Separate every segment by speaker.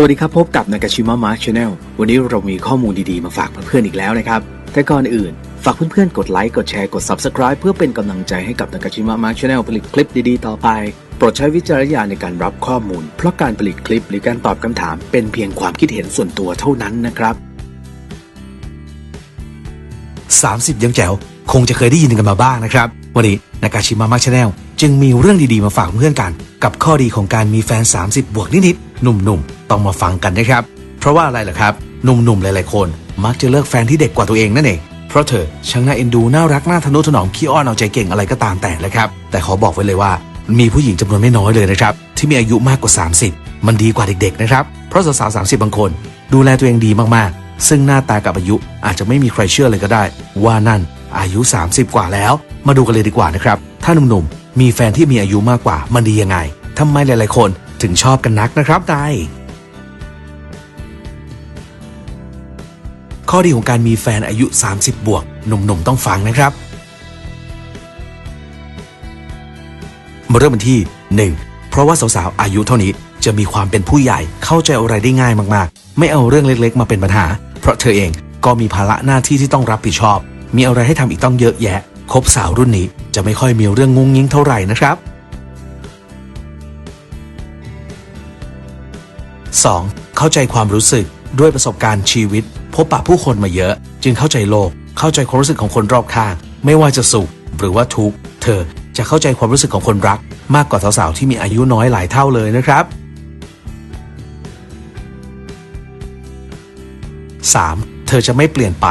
Speaker 1: สวัสดีครับ พบกับนากาชิมะมาร์ชแนลวันนี้เรามีข้อมูลดีๆ มาฝากเพื่อนๆอีกแล้วนะครับ แต่ก่อนอื่น ฝากเพื่อนๆ กดไลค์ กดแชร์ กด Subscribe เพื่อเป็นกำลังใจให้กับนากาชิมะมาร์ชแนลผลิตคลิปดีๆ ต่อไป โปรดใช้วิจารณญาณในการรับข้อมูล เพราะการผลิตคลิปหรือการตอบคำถาม เป็นเพียงความคิดเห็นส่วนตัวเท่านั้นนะครับ
Speaker 2: 30 ยังแจ๋วคงจะเคยได้ยินกันมาบ้างนะครับ วันนี้นากาชิมะมาร์ชแนลจึงมีเรื่องดีๆ มาฝากเพื่อนกัน กับข้อดีของการมีแฟน 30 บวกนิดๆ หนุ่มๆ ต้องมาฟังกันนะครับ เพราะว่าอะไรล่ะครับ หนุ่มๆ หลายๆ คน มักจะเลือกแฟนที่เด็กกว่าตัวเองนั่นเอง เพราะเธอช่างน่าเอ็นดูน่ารักน่าทะนุถนอมขี้อ้อนเอาใจเก่งอะไรก็ตามแต่เลยครับ แต่ขอบอกไว้เลยว่า มีผู้หญิงจำนวนไม่น้อยเลยนะครับ ที่มีอายุมากกว่า 30 มันดีกว่าเด็กๆนะครับ เพราะสาวๆ 30 บางคน ดูแลตัวเองดีมากๆ ซึ่งหน้าตากับอายุอาจจะไม่มีใครเชื่อเลยก็ได้ ว่านั่นอายุ 30 กว่าแล้ว มาดูกันเลยดีกว่านะครับ ถ้าหนุ่มๆ มีแฟนที่มีอายุมากกว่ามันดียังไงทำไมหลายๆ คน ถึงชอบกันนักนะครับนายข้อดีของการมีแฟนอายุ 30 บวก หนุ่มๆ ต้องฟังนะครับ มาเริ่มกันที่ 1. เพราะว่าสาวๆ อายุเท่านี้จะมีความเป็นผู้ใหญ่เข้าใจอะไรได้ง่ายมากๆ ไม่เอาเรื่องเล็กๆ มาเป็นปัญหา เพราะเธอเองก็มีภาระหน้าที่ที่ต้องรับผิดชอบ มีอะไรให้ทำอีกต้องเยอะแยะ คบสาวรุ่นนี้จะไม่ค่อยมีเรื่องงุ้งยิงเท่าไหร่นะครับ 2. เข้าใจความรู้สึกด้วยประสบการณ์ชีวิต พบปะผู้คนมาเยอะ จึงเข้าใจโลก เข้าใจความรู้สึกของคนรอบข้าง ไม่ว่าจะสุขหรือว่าทุกข์เธอจะเข้าใจความรู้สึกของคนรัก มากกว่าสาวๆที่มีอายุน้อยหลายเท่าเลยนะครับ 3. เธอจะไม่เปลี่ยนไป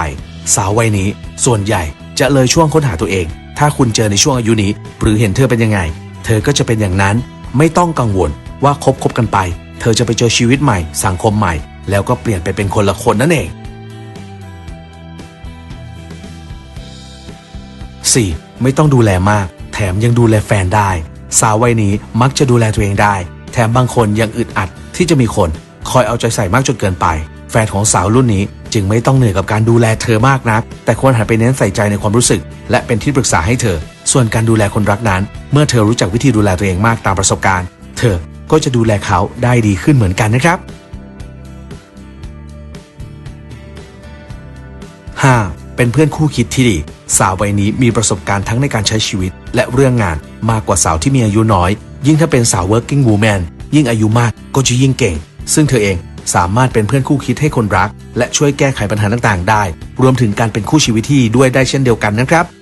Speaker 2: สาววัยนี้ ส่วนใหญ่จะเลยช่วงค้นหาตัวเอง ถ้าคุณเจอในช่วงอายุนี้ หรือเห็นเธอเป็นยังไง เธอก็จะเป็นอย่างนั้น ไม่ต้องกังวลว่าคบคบกันไป เธอจะไปเจอชีวิตใหม่ สังคมใหม่ แล้วก็เปลี่ยนไปเป็นคนละคนนั่นเอง 4. ไม่ต้องดูแลมาก แถมยังดูแลแฟนได้ สาววัยนี้มักจะดูแลตัวเองได้ แถมบางคนยังอึดอัดที่จะมีคนคอยเอาใจใส่มากจนเกินไป แฟนของสาวรุ่นนี้จึงไม่ต้องเหนื่อยกับการดูแลเธอมากนัก แต่ควรหันไปเน้นใส่ใจในความรู้สึก และเป็นที่ปรึกษาให้เธอ ส่วนการดูแลคนรักนั้น เมื่อเธอรู้จักวิธีดูแลตัวเองมากตามประสบการณ์ เธอ ก็จะดูแลเขาได้ดีขึ้นเหมือนกันนะครับ 5. เป็นเพื่อนคู่คิดที่ดี สาววัยนี้มีประสบการณ์ทั้งในการใช้ชีวิต และเรื่องงานมากกว่าสาวที่มีอายุน้อย ยิ่งถ้าเป็นสาว working woman ยิ่งอายุมากก็จะยิ่งเก่ง ซึ่งเธอเองสามารถเป็นเพื่อนคู่คิดให้คนรัก และช่วยแก้ไขปัญหาต่างๆ ได้ รวมถึงการเป็นคู่ชีวิตที่ดีด้วยได้เช่นเดียวกันนะครับ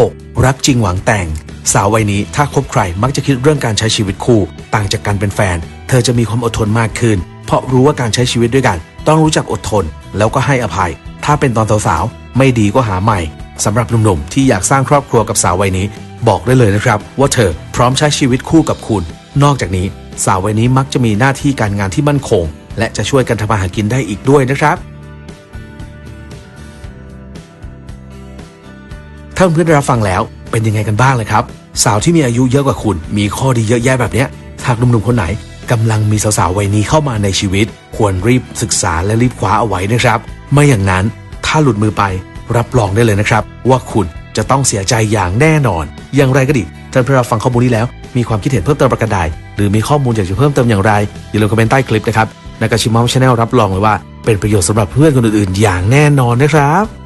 Speaker 2: 6. รักจริงหวังแต่ง สาววัยนี้ถ้าคบใครมักจะคิดเรื่องการใช้ชีวิตคู่ ต่างจากการเป็นแฟน เธอจะมีความอดทนมากขึ้น เพราะรู้ว่าการใช้ชีวิตด้วยกัน ต้องรู้จักอดทน แล้วก็ให้อภัย ถ้าเป็นตอนสาวๆไม่ดีก็หาใหม่สำหรับหนุ่มๆที่อยากสร้างครอบครัวกับสาววัยนี้ บอกได้เลยนะครับ ว่าเธอพร้อมใช้ชีวิตคู่กับคุณ นอกจากนี้สาววัยนี้มักจะมีหน้าที่การงานที่มั่นคง และจะช่วยกันทำมาหากินได้อีกด้วยนะครับ ถ้าเพื่อนได้รับฟังแล้วเป็นยังไงกันบ้างเลยครับ สาวที่มีอายุเยอะกว่าคุณ มีข้อดีเยอะแยะแบบเนี้ยหากหนุ่มๆคนไหนกำลังมีสาวๆวัยนี้เข้ามาในชีวิต ควรรีบศึกษาและรีบคว้าเอาไว้นะครับ ไม่อย่างนั้นถ้าหลุดมือไปรับรองได้เลยนะครับ ว่าคุณจะต้องเสียใจอย่างแน่นอน อย่างไรก็ดีท่านเพื่อนรับฟังข้อมูลนี้แล้ว มีความคิดเห็นเพิ่มเติมประการใดหรือมีข้อมูลอยากจะเพิ่มเติมอย่างไรอย่าลืมคอมเมนต์ใต้คลิปนะครับนากาชิมอมชาแนลรับรองเลยว่าเป็นประโยชน์สำหรับเพื่อนคนอื่นๆ อย่างแน่นอนนะครับ